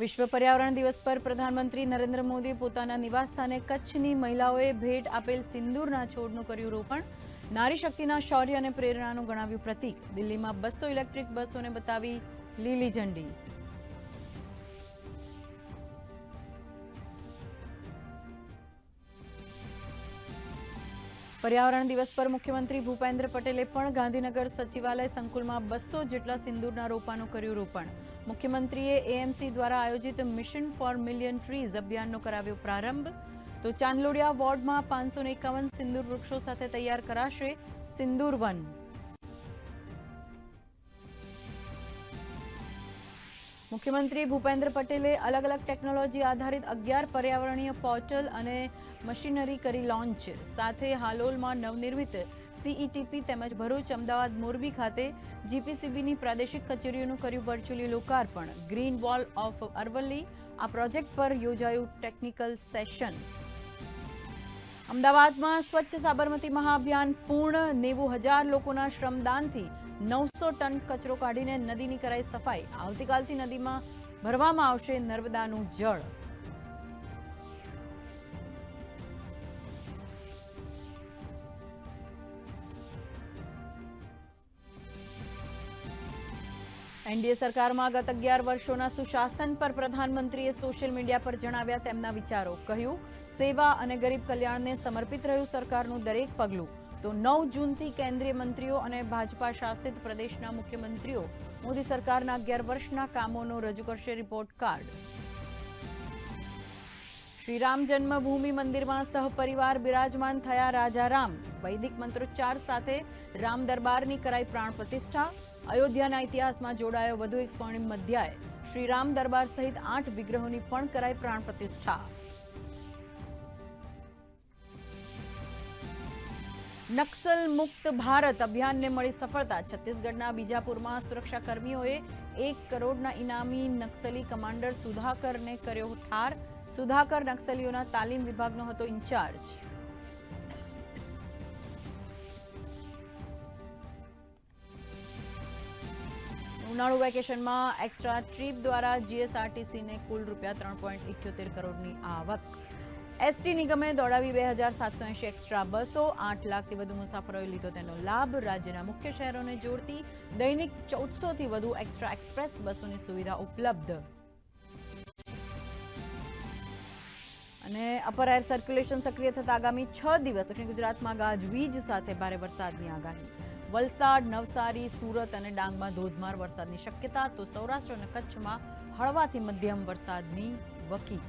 વિશ્વ પર્યાવરણ દિવસ પર પ્રધાનમંત્રી નરેન્દ્ર મોદી પોતાના નિવાસસ્થાને કચ્છની મહિલાઓએ ભેટ આપેલ સિંદૂરના છોડનું કર્યું રોપણ. નારી શક્તિના શૌર્ય અને પ્રેરણાનું ગણાવ્યું પ્રતીક. દિલ્હીમાં બસો ઇલેક્ટ્રિક બસોને બતાવી લીલી ઝંડી. પર્યાવરણ દિવસ પર મુખ્યમંત્રી ભૂપેન્દ્ર પટેલે પણ ગાંધીનગર સચિવાલય સંકુલમાં બસો જેટલા સિંદૂરના રોપાનું કર્યું રોપણ. મુખ્યમંત્રીએ એએમસી દ્વારા આયોજિત મિશન ફોર મિલિયન ટ્રીઝ અભિયાનનો કરાવ્યો પ્રારંભ. તો ચાંદલોડિયા વોર્ડમાં પાંચસો એકાવન સિંદૂર વૃક્ષો સાથે તૈયાર કરાશે સિંદૂર વન. મુખ્યમંત્રી ભૂપેન્દ્ર પટેલે અલગ અલગ ટેકનોલોજી આધારિત અગિયાર પર્યાવરણીય પોર્ટલ અને મશીનરી કરી લોન્ચ. સાથે હાલોલમાં નવનિર્મિત સીઈટીપી તેમજ ભરૂચ, અમદાવાદ, મોરબી ખાતે જીપીસીબીની પ્રાદેશિક કચેરીઓનું કર્યું વર્ચ્યુઅલી લોકાર્પણ. ગ્રીન વોલ ઓફ અરવલ્લી, આ પ્રોજેક્ટ પર યોજાયું ટેકનિકલ સેશન. અમદાવાદમાં સ્વચ્છ સાબરમતી મહાઅભિયાન પૂર્ણ, નેવું હજાર લોકોના શ્રમદાનથી નવસો ટન કચરો કાઢીને નદીની કરાઈ સફાઈ. આવતીકાલથી નદીમાં ભરવામાં આવશે નર્મદાનું જળ. એનડીએ સરકારમાં ગત અગિયાર વર્ષોના સુશાસન પર પ્રધાનમંત્રીએ સોશિયલ મીડિયા પર જણાવ્યા તેમના વિચારો. કહ્યું, સેવા અને ગરીબ કલ્યાણને સમર્પિત રહ્યું સરકારનું દરેક પગલું. તો નવ જૂનથી કેન્દ્રીય મંત્રીઓ અને ભાજપા શાસિત પ્રદેશના મુખ્યમંત્રીઓ મોદી સરકારના અગિયાર વર્ષના કામોનો રજૂ કરશે રિપોર્ટ કાર્ડ શ્રીરામ જન્મભૂમિ મંદિરમાં સહપરિવાર બિરાજમાન થયા રાજા રામ. વૈદિક મંત્રોચ્ચાર સાથે રામ દરબારની કરાઈ પ્રાણ પ્રતિષ્ઠા. અયોધ્યાના ઇતિહાસમાં જોડાયો વધુ એક સ્વર્ણિમ અધ્યાય. શ્રીરામ દરબાર સહિત આઠ વિગ્રહોની પણ કરાઈ પ્રાણ પ્રતિષ્ઠા. નક્સલ મુક્ત ભારત અભિયાનને મળી સફળતા. છત્તીસગઢના બીજાપુરમાં સુરક્ષાકર્મીઓએ એક કરોડના ઇનામી નક્સલી કમાન્ડર સુધાકરને કર્યો ઠાર. સુધાકર નક્સલીઓના તાલીમ વિભાગનો હતો ઇન્ચાર્જ. ઉનાળુ વેકેશનમાં એક્સ્ટ્રા ટ્રીપ દ્વારા જીએસઆરટીસીને કુલ રૂપિયા ત્રણ પોઈન્ટ ઇઠ્યોતેર કરોડની આવક. એસટી નિગમે દોડાવી બે હજાર સાતસો એંશી એક્સ્ટ્રા બસો, આઠ લાખથી વધુ મુસાફરોએ લીધો તેનો લાભ. રાજ્યના મુખ્ય શહેરોને જોડતી દૈનિક ચૌદસોથી વધુ એક્સ્ટ્રા એક્સપ્રેસ બસોની સુવિધા ઉપલબ્ધ. અને અપર એર સર્ક્યુલેશન સક્રિય થતા આગામી છ દિવસ દક્ષિણ ગુજરાતમાં ગાજવીજ સાથે ભારે વરસાદની આગાહી. વલસાડ, નવસારી, સુરત અને ડાંગમાં ધોધમાર વરસાદની શક્યતા, તો સૌરાષ્ટ્ર અને કચ્છમાં હળવાથી મધ્યમ વરસાદની વકી.